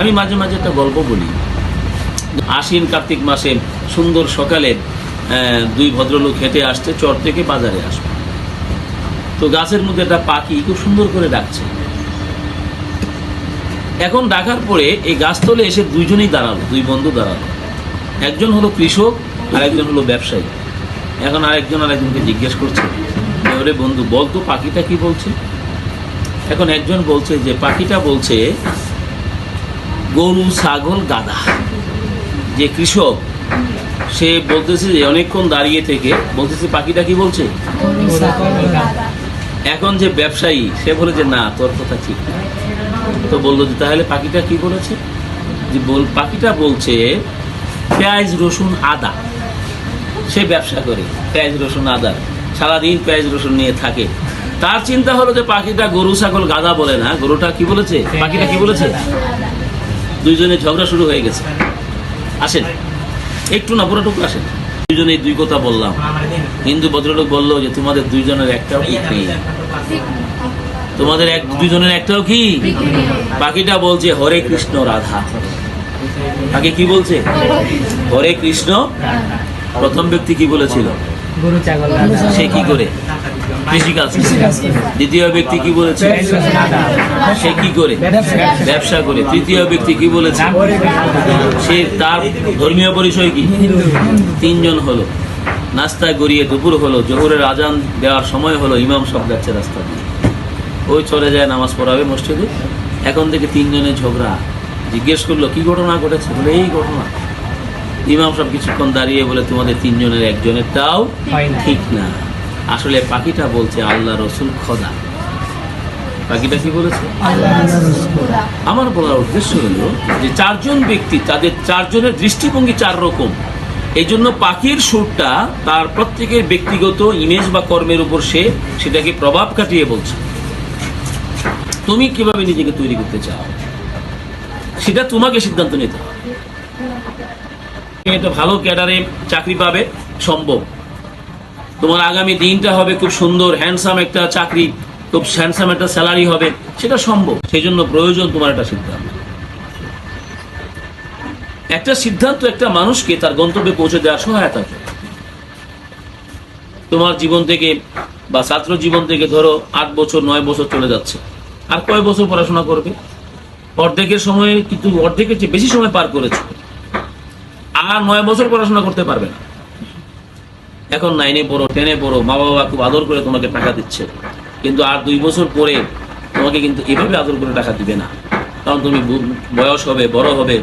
আমি মাঝে মাঝে একটা গল্প বলি। আশ্বিন কার্তিক মাসে সুন্দর সকালে দুই ভদ্রলোক হেঁটে আসছে চর থেকে বাজারে আসবে। তো গাছের মধ্যে একটা পাখি খুব সুন্দর করে ডাকছে। এখন ডাকার পরে এই গাছতলে এসে দুইজনেই দাঁড়াল, দুই বন্ধু দাঁড়াল। একজন হলো কৃষক আর একজন হলো ব্যবসায়ী। এখন আরেকজন আরেকজনকে জিজ্ঞেস করছে, ওরে বন্ধু, বলতো পাখিটা কি বলছে? এখন একজন বলছে যে, পাখিটা বলছে গরু, ছাগল গাদা যে কৃষক, সে বলতেছে যে অনেকক্ষণ দাঁড়িয়ে থেকে, বলতেছে, পাখিটা কি বলছে? এখন যে ব্যবসায়ী, সে বলে যে, না, তোর কথা ঠিক তো বলল যে, তাহলে পাখিটা কি বলেছে? যে বল পাখিটা বলছে, পেঁয়াজ, রসুন, আদা। সে ব্যবসা করে, পেঁয়াজ, রসুন, আদা। সারাদিন পেঁয়াজ, রসুন নিয়ে থাকে। তার চিন্তা হলো যে, পাখিটা গরু, ছাগল গাদা বলে না। গরুটা কি বলেছে? পাখিটা কি বলেছে? দুইজনে ঝগড়া শুরু হয়ে গেছে। আসেন। একটু না পুরোটুকু আসেন। দুইজনে দুই কথা বললাম। হিন্দু ভদ্রলোক বলল যে তোমাদের দুইজনের একটাও ঠিক নেই তোমাদের এক দুজনের একটাও কি? বাকিটা বলছে হরে কৃষ্ণ রাধা। আগে কি বলছে? হরে কৃষ্ণ। প্রথম ব্যক্তি কি বলেছিল? সে কি করে? কৃষিকাজ। দ্বিতীয় ব্যক্তি কি বলেছে? সে কি করে? ব্যবসা করে। তৃতীয় ব্যক্তি কি বলেছে? সে তার ধর্মীয় পরিচয় কি? তিনজন হলো। নাস্তায় গড়িয়ে দুপুর হলো জোহরের আজান দেওয়ার সময় হলো ইমাম সব যাচ্ছে রাস্তা দিয়ে। ওই চলে যায় নামাজ পড়াবে মসজিদে। এখন থেকে তিনজনের ঝগড়া। জিজ্ঞেস করল কি ঘটনা ঘটেছে? বলে এই ঘটনা। ইমাম সব কিছুক্ষণ দাঁড়িয়ে বলে তোমাদের তিনজনের একজনের তাও ঠিক না। আসলে পাখিটা বলছে আল্লাহ রসুল খোদা। পাখিটা কি বলেছে? আমার বলার উদ্দেশ্য হলো যে চারজন ব্যক্তি তাদের চারজনের দৃষ্টিভঙ্গি চার রকম। এই জন্য পাখির সুরটা তার প্রত্যেকের ব্যক্তিগত ইমেজ বা কর্মের উপর সে সেটাকে প্রভাব কাটিয়ে বলছে। তুমি কীভাবে নিজেকে তৈরি করতে চাও? সেটা তোমাকে সিদ্ধান্ত নিতে হবে। একটা ভালো ক্যাডারে চাকরি পাবে সম্ভব। তোমার আগামী দিনটা হবে খুব সুন্দর হ্যান্ডসাম একটা চাকরি, খুব হ্যান্ডসাম একটা স্যালারি হবে, সেটা সম্ভব। সেই জন্য প্রয়োজন তোমার একটা সিদ্ধান্ত। একটা সিদ্ধান্ত একটা মানুষকে তার গন্তব্যে পৌঁছে দেওয়ার সহায়তা করে। তোমার জীবন থেকে বা ছাত্র জীবন থেকে ধরো আট বছর, নয় বছর চলে যাচ্ছে। আর কয় বছর পড়াশোনা করবে? অর্ধেকের সময় কিন্তু অর্ধেকের চেয়ে বেশি সময় পার করেছে। আর নয় বছর পড়াশোনা করতে পারবে না। এখন নাইনে পড়ো টেনে পড়ো মা বাবা খুব আদর করে তোমাকে টাকা দিচ্ছে। কিন্তু আর দুই বছর পরে তোমাকে কিন্তু এভাবে আদর করে টাকা দিবে না। কারণ তুমি বয়স হবে, বড় হবে।